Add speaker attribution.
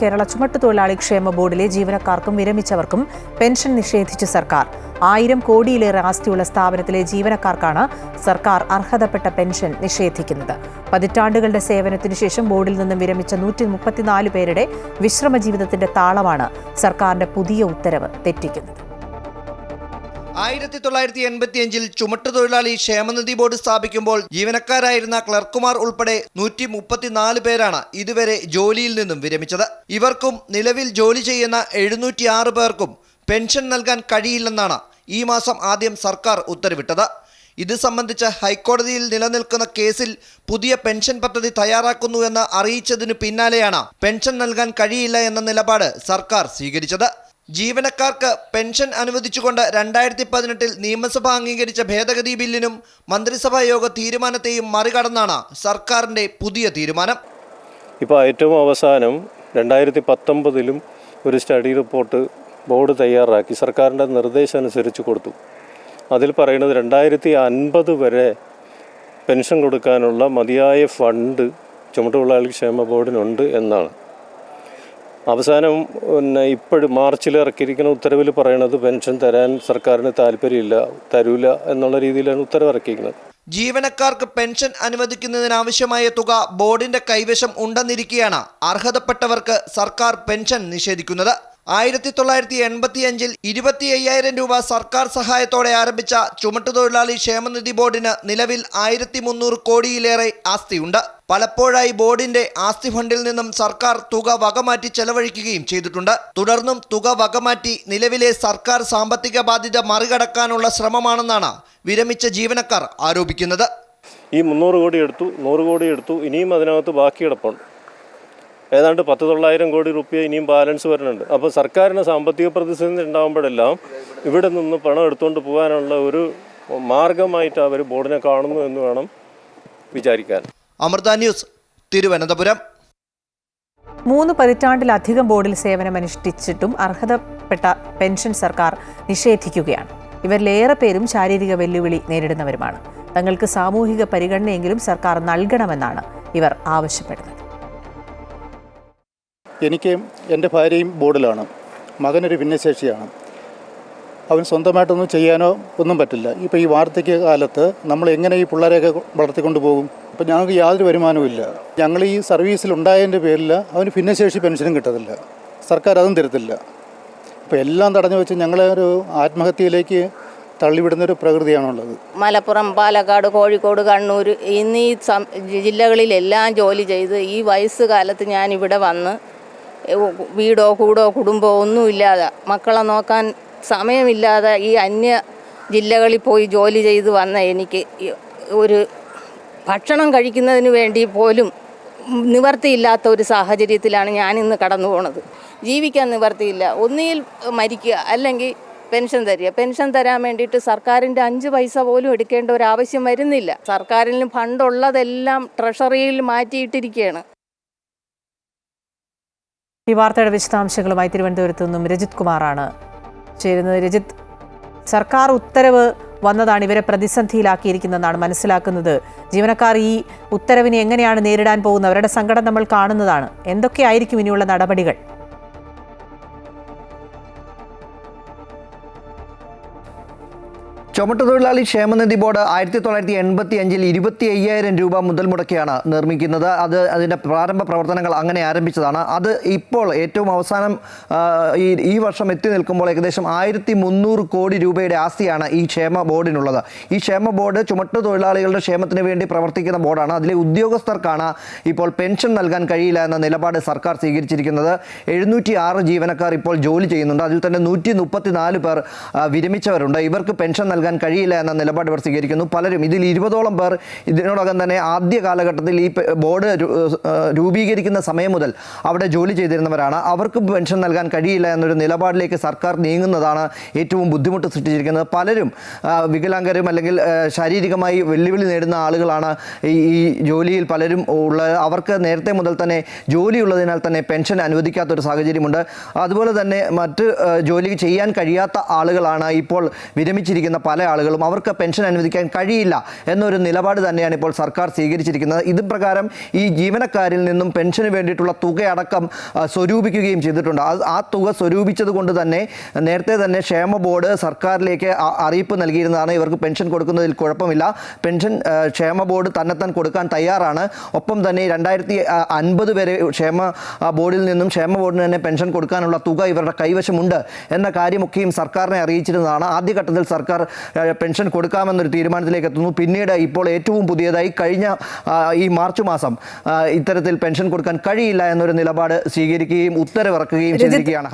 Speaker 1: കേരള ചുമട്ടുതൊഴിലാളി ക്ഷേമ ബോർഡിലെ ജീവനക്കാർക്കും വിരമിച്ചവർക്കും പെൻഷൻ നിഷേധിച്ച് സർക്കാർ. ആയിരം കോടിയിലേറെ ആസ്തിയുള്ള സ്ഥാപനത്തിലെ ജീവനക്കാർക്കാണ് സർക്കാർ അർഹതപ്പെട്ട പെൻഷൻ നിഷേധിക്കുന്നത്. പതിറ്റാണ്ടുകളുടെ സേവനത്തിനു ശേഷം ബോർഡിൽ നിന്നും വിരമിച്ച നൂറ്റി മുപ്പത്തിനാല് പേരുടെ വിശ്രമ ജീവിതത്തിന്റെ താളമാണ് സർക്കാരിന്റെ പുതിയ ഉത്തരവ് തെറ്റിക്കുന്നത്.
Speaker 2: ആയിരത്തി തൊള്ളായിരത്തി എൺപത്തിയഞ്ചിൽ ചുമട്ടുതൊഴിലാളി ക്ഷേമനിധി ബോർഡ് സ്ഥാപിക്കുമ്പോൾ ജീവനക്കാരായിരുന്ന ക്ലർക്കുമാർ ഉൾപ്പെടെ നൂറ്റി മുപ്പത്തിനാല് പേരാണ് ഇതുവരെ ജോലിയിൽ നിന്നും വിരമിച്ചത്. ഇവർക്കും നിലവിൽ ജോലി ചെയ്യുന്ന എഴുന്നൂറ്റി ആറ് പേർക്കും പെൻഷൻ നൽകാൻ കഴിയില്ലെന്നാണ് ഈ മാസം ആദ്യം സർക്കാർ ഉത്തരവിട്ടത്. ഇത് സംബന്ധിച്ച് ഹൈക്കോടതിയിൽ നിലനിൽക്കുന്ന കേസിൽ പുതിയ പെൻഷൻ പദ്ധതി തയ്യാറാക്കുന്നുവെന്ന് അറിയിച്ചതിനു പിന്നാലെയാണ് പെൻഷൻ നൽകാൻ കഴിയില്ല എന്ന നിലപാട് സർക്കാർ സ്വീകരിച്ചത്. ജീവനക്കാർക്ക് പെൻഷൻ അനുവദിച്ചുകൊണ്ട് രണ്ടായിരത്തി പതിനെട്ടിൽ നിയമസഭ അംഗീകരിച്ച ഭേദഗതി ബില്ലിനും മന്ത്രിസഭാ യോഗ തീരുമാനത്തെയും മറികടന്നാണ് സർക്കാരിന്റെ പുതിയ തീരുമാനം.
Speaker 3: ഇപ്പോൾ ഏറ്റവും അവസാനം രണ്ടായിരത്തി പത്തൊമ്പതിലും ഒരു സ്റ്റഡി റിപ്പോർട്ട് ബോർഡ് തയ്യാറാക്കി സർക്കാരിന്റെ നിർദ്ദേശം അനുസരിച്ച് കൊടുത്തു. അതിൽ പറയുന്നത് രണ്ടായിരത്തി അൻപത് വരെ പെൻഷൻ കൊടുക്കാനുള്ള മതിയായ ഫണ്ട് ചുമട്ടുതൊഴിലാളി ക്ഷേമ ബോർഡിനുണ്ട് എന്നാണ്. അവസാനം പിന്നെ ഇപ്പോഴും മാർച്ചിൽ ഇറക്കിയിരിക്കുന്ന ഉത്തരവിൽ പറയുന്നത് പെൻഷൻ തരാൻ സർക്കാരിന് താല്പര്യമില്ല തരൂല എന്നുള്ള രീതിയിലാണ് ഉത്തരവ് ഇറക്കിയിരിക്കുന്നത്.
Speaker 2: ജീവനക്കാർക്ക് പെൻഷൻ അനുവദിക്കുന്നതിനാവശ്യമായ തുക ബോർഡിന്റെ കൈവശം ഉണ്ടെന്നിരിക്കെയാണ് അർഹതപ്പെട്ടവർക്ക് സർക്കാർ പെൻഷൻ നിഷേധിക്കുന്നത്. ആയിരത്തി തൊള്ളായിരത്തി എൺപത്തി അഞ്ചിൽ ഇരുപത്തി അയ്യായിരം രൂപ സർക്കാർ സഹായത്തോടെ ആരംഭിച്ച ചുമട്ടുതൊഴിലാളി ക്ഷേമനിധി ബോർഡിന് നിലവിൽ ആയിരത്തി മുന്നൂറ് കോടിയിലേറെ ആസ്തിയുണ്ട്. പലപ്പോഴായി ബോർഡിന്റെ ആസ്തി ഫണ്ടിൽ നിന്നും സർക്കാർ തുക വകമാറ്റി ചെലവഴിക്കുകയും ചെയ്തിട്ടുണ്ട്. തുടർന്നും തുക വകമാറ്റി നിലവിലെ സർക്കാർ സാമ്പത്തിക ബാധ്യത മറികടക്കാനുള്ള ശ്രമമാണെന്നാണ് വിരമിച്ച ജീവനക്കാർ ആരോപിക്കുന്നത്.
Speaker 3: ഈ മുന്നൂറ് കോടി എടുത്തു നൂറ് കോടി എടുത്തു ഇനിയും അതിനകത്ത് ബാക്കി കിടപ്പുണ്ട്. ഏതാണ്ട് പത്ത് തൊള്ളായിരം കോടി റുപ്യ ഇനിയും ബാലൻസ് വരുന്നുണ്ട്. അപ്പോൾ സർക്കാരിന് സാമ്പത്തിക പ്രതിസന്ധി ഉണ്ടാകുമ്പോഴെല്ലാം ഇവിടെ നിന്ന് പണം എടുത്തുകൊണ്ട് പോകാനുള്ള ഒരു മാർഗമായിട്ട് അവർ ബോർഡിനെ കാണുന്നു എന്ന് വേണം വിചാരിക്കാൻ.
Speaker 2: അമൃത ന്യൂസ് തിരുവനന്തപുരം.
Speaker 1: മൂന്ന് പതിറ്റാണ്ടിലധികം ബോർഡിൽ സേവനമനുഷ്ഠിച്ചിട്ടും അർഹതപ്പെട്ട പെൻഷൻ സർക്കാർ നിഷേധിക്കുകയാണ്. ഇവരിലേറെ പേരും ശാരീരിക വെല്ലുവിളി നേരിടുന്നവരുമാണ്. തങ്ങൾക്ക് സാമൂഹിക പരിഗണനയെങ്കിലും സർക്കാർ നൽകണമെന്നാണ് ഇവർ ആവശ്യപ്പെടുന്നത്.
Speaker 4: എനിക്ക് എന്റെ ഭാര്യയും ബോർഡിലാണ്. മകനൊരു ഭിന്നശേഷിയാണ്. അവൻ സ്വന്തമായിട്ടൊന്നും ചെയ്യാനോ ഒന്നും പറ്റില്ല. ഇപ്പോൾ ഈ വാർദ്ധക്യ കാലത്ത് നമ്മൾ എങ്ങനെ ഈ പിള്ളേരെയൊക്കെ വളർത്തിക്കൊണ്ട് പോകും? അപ്പോൾ ഞങ്ങൾക്ക് യാതൊരു വരുമാനവും ഇല്ല. ഞങ്ങൾ ഈ സർവീസിൽ ഉണ്ടായതിന്റെ പേരിൽ അവന് ഭിന്നശേഷി പെൻഷനും കിട്ടത്തില്ല. സർക്കാർ അതും തരത്തില്ല. അപ്പോൾ എല്ലാം തടഞ്ഞു വെച്ച് ഞങ്ങളെ ഒരു ആത്മഹത്യയിലേക്ക് തള്ളിവിടുന്നൊരു പ്രകൃതിയാണുള്ളത്.
Speaker 5: മലപ്പുറം പാലക്കാട് കോഴിക്കോട് കണ്ണൂർ എന്നീ സം- ജില്ലകളിലെല്ലാം ജോലി ചെയ്ത് ഈ വയസ്സ് കാലത്ത് ഞാൻ ഇവിടെ വന്ന് വീടോ കൂടോ കുടുംബമോ ഒന്നുമില്ലാതെ മക്കളെ നോക്കാൻ സമയമില്ലാതെ ഈ അന്യ ജില്ലകളിൽ പോയി ജോലി ചെയ്ത് വന്ന എനിക്ക് ഒരു ഭക്ഷണം കഴിക്കുന്നതിന് വേണ്ടി പോലും നിവർത്തിയില്ലാത്ത ഒരു സാഹചര്യത്തിലാണ് ഞാനിന്ന് കടന്നു പോണത്. ജീവിക്കാൻ നിവർത്തിയില്ല. ഒന്നിൽ മരിക്കുക അല്ലെങ്കിൽ പെൻഷൻ തരിക. പെൻഷൻ തരാൻ വേണ്ടിയിട്ട് സർക്കാരിന്റെ അഞ്ച് പൈസ പോലും എടുക്കേണ്ട ഒരു ആവശ്യം വരുന്നില്ല. സർക്കാരിന് ഫണ്ടുള്ളതെല്ലാം ട്രഷറിയിൽ മാറ്റിയിട്ടിരിക്കുകയാണ്.
Speaker 1: ഈ വാർത്തയുടെ വിശദാംശങ്ങളുമായി തിരുവനന്തപുരത്ത് നിന്നും രജിത് കുമാറാണ് ചേരുന്നത്. രജിത് സർക്കാർ ഉത്തരവ് വന്നതാണ് ഇവരെ പ്രതിസന്ധിയിലാക്കിയിരിക്കുന്നതെന്നാണ് മനസ്സിലാക്കുന്നത്. ജീവനക്കാർ ഈ ഉത്തരവിനെ എങ്ങനെയാണ് നേരിടാൻ പോകുന്നത്? അവരുടെ സങ്കടം നമ്മൾ കാണുന്നതാണ്. എന്തൊക്കെയായിരിക്കും ഇനിയുള്ള നടപടികൾ?
Speaker 2: ചുമട്ടുതൊഴിലാളി ക്ഷേമനിധി ബോർഡ് ആയിരത്തി തൊള്ളായിരത്തി എൺപത്തി അഞ്ചിൽ ഇരുപത്തി അയ്യായിരം രൂപ മുതൽ മുടക്കിയാണ് നിർമ്മിക്കുന്നത്. അത് അതിന്റെ പ്രാരംഭ പ്രവർത്തനങ്ങൾ അങ്ങനെ ആരംഭിച്ചതാണ്. അത് ഇപ്പോൾ ഏറ്റവും അവസാനം ഈ ഈ വർഷം എത്തി നിൽക്കുമ്പോൾ ഏകദേശം ആയിരത്തി മുന്നൂറ് കോടി രൂപയുടെ ആസ്തിയാണ് ഈ ക്ഷേമ ബോർഡിനുള്ളത്. ഈ ക്ഷേമ ബോർഡ് ചുമട്ടുതൊഴിലാളികളുടെ ക്ഷേമത്തിന് വേണ്ടി പ്രവർത്തിക്കുന്ന ബോർഡാണ്. അതിലെ ഉദ്യോഗസ്ഥർക്കാണ് ഇപ്പോൾ പെൻഷൻ നൽകാൻ കഴിയില്ല എന്ന നിലപാട് സർക്കാർ സ്വീകരിച്ചിരിക്കുന്നത്. എഴുന്നൂറ്റി ആറ് ജീവനക്കാർ ഇപ്പോൾ ജോലി ചെയ്യുന്നുണ്ട്. അതിൽ തന്നെ നൂറ്റി മുപ്പത്തിനാല് പേർ വിരമിച്ചവരുണ്ട്. ഇവർക്ക് പെൻഷൻ നൽകാൻ കഴിയില്ല എന്ന നിലപാട് ഇവർ സ്വീകരിക്കുന്നു. പലരും ഇതിൽ ഇരുപതോളം പേർ ഇതിനോടകം തന്നെ ആദ്യ കാലഘട്ടത്തിൽ ഈ ബോർഡ് രൂപീകരിക്കുന്ന സമയം മുതൽ അവിടെ ജോലി ചെയ്തിരുന്നവരാണ്. അവർക്ക് പെൻഷൻ നൽകാൻ കഴിയില്ല എന്നൊരു നിലപാടിലേക്ക് സർക്കാർ നീങ്ങുന്നതാണ് ഏറ്റവും ബുദ്ധിമുട്ട് സൃഷ്ടിച്ചിരിക്കുന്നത്. പലരും വികലാംഗരും അല്ലെങ്കിൽ ശാരീരികമായി വെല്ലുവിളി നേടുന്ന ആളുകളാണ് ഈ ജോലിയിൽ പലരും ഉള്ളത്. അവർക്ക് നേരത്തെ മുതൽ തന്നെ ജോലിയുള്ളതിനാൽ തന്നെ പെൻഷൻ അനുവദിക്കാത്തൊരു സാഹചര്യമുണ്ട്. അതുപോലെ തന്നെ മറ്റ് ജോലി ചെയ്യാൻ കഴിയാത്ത ആളുകളാണ് ഇപ്പോൾ വിരമിച്ചിരിക്കുന്ന പല പല ആളുകളും അവർക്ക് പെൻഷൻ അനുവദിക്കാൻ കഴിയില്ല എന്നൊരു നിലപാട് തന്നെയാണ് ഇപ്പോൾ സർക്കാർ സ്വീകരിച്ചിരിക്കുന്നത്. ഇത് പ്രകാരം ഈ ജീവനക്കാരിൽ നിന്നും പെൻഷന് വേണ്ടിയിട്ടുള്ള തുകയടക്കം സ്വരൂപിക്കുകയും ചെയ്തിട്ടുണ്ട്. ആ തുക സ്വരൂപിച്ചത് കൊണ്ട് തന്നെ നേരത്തെ തന്നെ ക്ഷേമ ബോർഡ് സർക്കാരിലേക്ക് അറിയിപ്പ് നൽകിയിരുന്നതാണ്. ഇവർക്ക് പെൻഷൻ കൊടുക്കുന്നതിൽ കുഴപ്പമില്ല. പെൻഷൻ ക്ഷേമ ബോർഡ് തന്നെത്താൻ കൊടുക്കാൻ തയ്യാറാണ്. ഒപ്പം തന്നെ രണ്ടായിരത്തി അൻപത് വരെ ക്ഷേമ ബോർഡിൽ നിന്നും ക്ഷേമ ബോർഡിന് തന്നെ പെൻഷൻ കൊടുക്കാനുള്ള തുക ഇവരുടെ കൈവശമുണ്ട് എന്ന കാര്യമൊക്കെയും സർക്കാരിനെ അറിയിച്ചിരുന്നതാണ്. ആദ്യഘട്ടത്തിൽ സർക്കാർ പെൻഷൻ കൊടുക്കാമെന്നൊരു തീരുമാനത്തിലേക്ക് എത്തുന്നു. പിന്നീട് ഇപ്പോൾ ഏറ്റവും പുതിയതായി കഴിഞ്ഞ ഈ മാർച്ച് മാസം ഇത്തരത്തിൽ പെൻഷൻ കൊടുക്കാൻ കഴിയില്ല എന്നൊരു നിലപാട് സ്വീകരിക്കുകയും ഉത്തരവിറക്കുകയും ചെയ്തിരിക്കുകയാണ്.